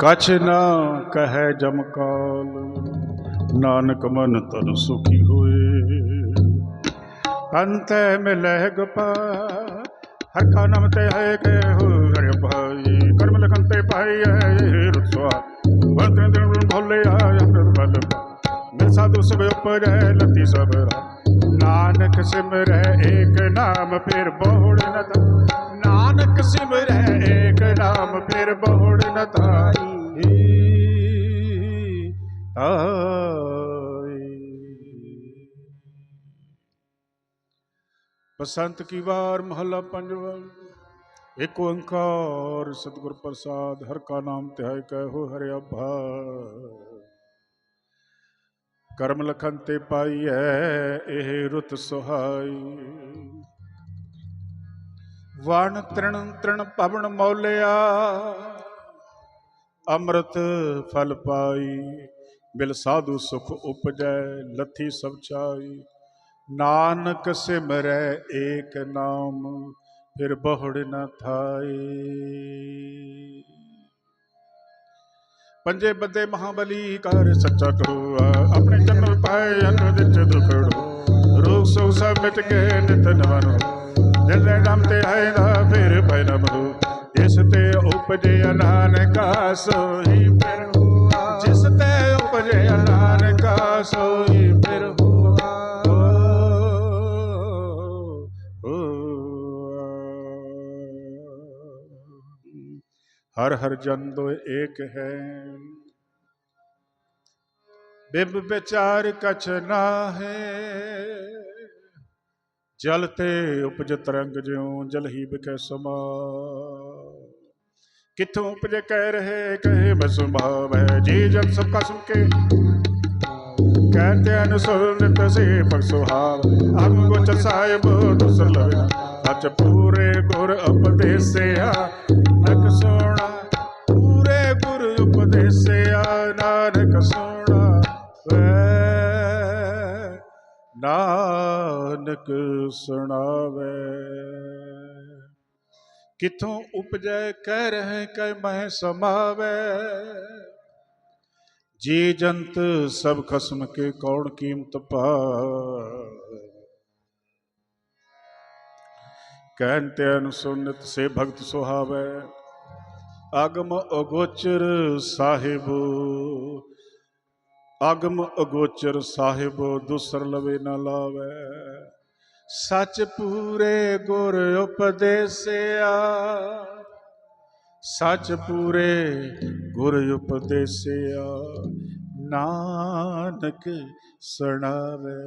ਕਛ ਨਾ ਕਹੈ ਜਮਕਾਲ ਨਾਨਕ ਮਨ ਤਨ ਸੁਖੀ ਹੋਏ। ਅੰਤੈ ਮਿਲਹਿ ਗੋਪਾਲ ਹਰ ਕਾ ਨਾਮ ਤੇ ਹੈ ਕੇ ਹੋ ਹਰਿ ਭਾਈ। ਕਰਮ ਲਖਨ ਤੇ ਪਾਈ ਹੈ ਰੁਸਵਾ ਵਰਤਨ ਦਿਨ ਭੋਲੇ ਆਇਆ ਅੰਮ੍ਰਿਤ ਮਿਲ ਸਾਧੂ ਸਭ ਉਪਰੈ ਲਤੀ ਸਭ ਰਾ ਨਾਨਕ ਸਿਮਰੈ ਏਕ ਨਾਮ, ਫਿਰ ਬਹੁੜ ਨ ਤਾ ਨਾਨਕ ਸਿਮਰੈ ਏਕ ਨਾਮ, ਫਿਰ ਬਹੁੜ ਨ ਤਾਈ। ਆਈ ਬਸੰਤ ਕੀ ਵਾਰ ਮਹੱਲਾ ਪੰਜਵਾਂ। ਇੱਕ ਓੰਕਾਰ, ਸਤਿਗੁਰ ਪ੍ਰਸਾਦ, ਹਰ ਕਾ ਨਾਮ ਧਿਆਇ ਕਹਿਓ ਹਰਿ ਅਭਾ ਕਰਮ ਲਖਨ ਤੇ ਪਾਈਐ, ਇਹ ਰੁਤ ਸੁਹਾਈ। ਵਣ ਤ੍ਰਿਣ ਤ੍ਰਿਣ ਪਵਨ ਮੌਲਿਆ, ਅੰਮ੍ਰਿਤ ਫਲ ਪਾਈ। ਬਿਲ ਸਾਧੂ ਸੁਖ ਉਪਜੈ, ਲੱਥੀ ਸਭ ਚਾਈ ਨਾਨਕ ਸਿਮਰੈ ਏਕ ਨਾਮ, ਫਿਰ ਬਹੁੜ ਨ ਥਾਈ। ਪੰਜੇ ਬੱਦੇ ਮਹਾਬਲੀ ਕਰ ਸੱਚਾ ਕਰੋ। ਆਪਣੇ ਜਨਮ ਪਾਏ ਅਨ ਵਿੱਚ ਦੁਖੜੋ ਰੋਗ ਸੋ ਸਭ ਮਿਟ ਕੇ ਨਿਤ ਨਵਨ ਦਿਲ ਦੇ ਨਾਮ ਤੇ ਆਏ ਦਾ ਫਿਰ ਪੈ ਨ ਮਰੋ ਜਿਸ ਤੇ ਉਪਜੇ ਨਾਨਕਾ, ਸੋਈ ਫਿਰ ਹੁਆ। ਜਿਸ ਤੇ ਉਪਜੇ ਨਾਨਕਾ, ਸੋਈ ਫਿਰ ਹੁਆ ਹਰ ਹਰ ਜਨ ਦੋ ਏਕ ਹੈ। ਬਿਬ ਵਿਚਾਰ ਕਛ ਨਾ ਹੈ ਜਲ ਤੇ ਉਪਜ ਤਰੰਗ ਜਿਉ, ਜਲ ਹੀ ਬਖੈ ਸਮਾ। ਕਿਥੋਂ ਉਪਜ ਕਹਿ ਰਹੇ, ਕਹੇ ਬਸੁਭਾਵ ਹੈ ਜੀ ਜਗ ਸਭ ਕਾ ਸੁਨ ਕੇ। ਕਹਤੇ ਅਨੁਸਰ ਨਿਤ ਸੇ ਪਰ ਸੁਹਾਵ, ਅਗ ਗੁਚ ਸਾਹਿਬ ਦੂਸਰ ਲਵੇ ਸਚ ਪੂਰੇ ਗੁਰ ਅਪਦੇ ਸੁਣਾਵੇ ਨਾਨਕ ਸੁਣਾਵੇ। ਕਿਥੋਂ ਉਪਜੈ ਕਹਿ ਰਹੇ ਕਹਿ ਮਹਿ ਸਮਾਵੇ? ਜੀ ਜੰਤ ਸਭ ਖਸਮ ਕੇ ਕੌਣ ਕੀਮਤ ਪਾਵੇ? ਕਹਿਣ ਤੇ ਅਨੁਸੁਨਿਤ ਸੇ ਭਗਤ ਸੁਹਾਵੇ। ਅਗਮ ਅਗੋਚਰ ਸਾਹਿਬ ਅਗਮ ਅਗੋਚਰ ਸਾਹਿਬ ਦੂਸਰ ਲਵੇ ਨਾ ਲਾਵੇ। ਸਚ ਪੂਰੇ ਗੁਰ ਉਪਦੇਸਿਆ। ਸਚ ਪੂਰੇ ਗੁਰ ਉਪਦੇਸਿਆ। ਨਾਨਕ ਸੁਣਾਵੇ।